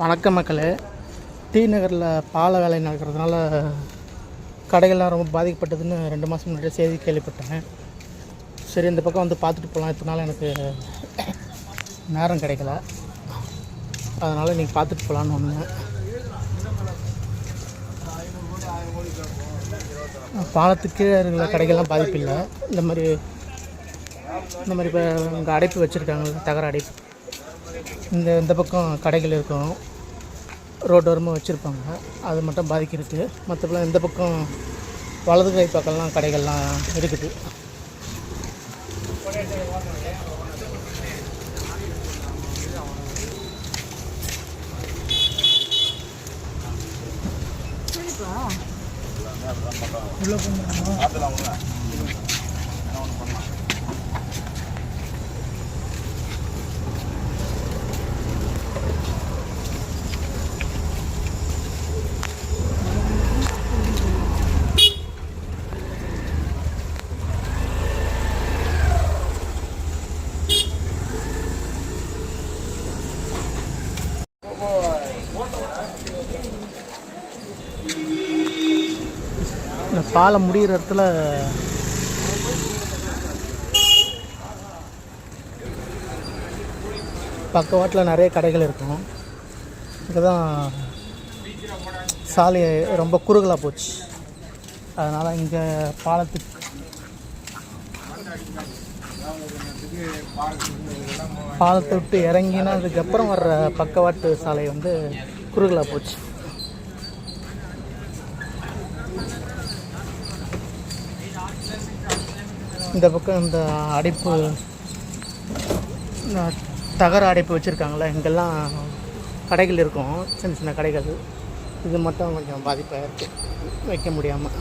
வணக்கம் மக்களே. டி நகரில் பால வேலை நடக்கிறதுனால கடைகள்லாம் ரொம்ப பாதிக்கப்பட்டதுன்னு ரெண்டு மாதம் முன்னாடி செய்தி கேள்விப்பட்டேன். சரி இந்த பக்கம் வந்து பார்த்துட்டு போகலாம் இத்தனை நாள் எனக்கு நேரம் கிடைக்கல. அதனால் நீங்கள் பார்த்துட்டு போகலான்னு ஒன்று பாலத்துக்கு கீழே இருக்கிற கடைகள்லாம் பாதிப்பு இல்லை. இந்த மாதிரி இந்த மாதிரி இப்போ இங்கே அடைப்பு வச்சுருக்காங்க தகர அடைப்பு. இந்த இந்த பக்கம் கடைகள் இருக்கும் ரோட்டோரமாக வச்சுருப்பாங்க. அது மட்டும் பாதிக்கிறது மற்றபடி இந்த பக்கம் வலது கை பக்கம்லாம் கடைகள்லாம் இருக்குது. இந்த பாலம் முடிகிற இடத்துல பக்கவாட்டில் நிறைய கடைகள் இருக்கும். இங்கே தான் சாலை ரொம்ப குறுகலாக போச்சு. அதனால் இங்கே பாலத்துக்கு பாலத்தை விட்டு இறங்கினா அதுக்கப்புறம் வர்ற பக்கவாட்டு சாலை வந்து குறுகலாக போச்சு. இந்த பக்கம் இந்த அடைப்பு தகர அடைப்பு வச்சுருக்காங்களே இங்கெல்லாம் கடைகள் இருக்கும் சின்ன சின்ன கடைகள். இது மட்டும் கொஞ்சம் பாதிப்பாக இருக்குது வைக்க முடியாமல்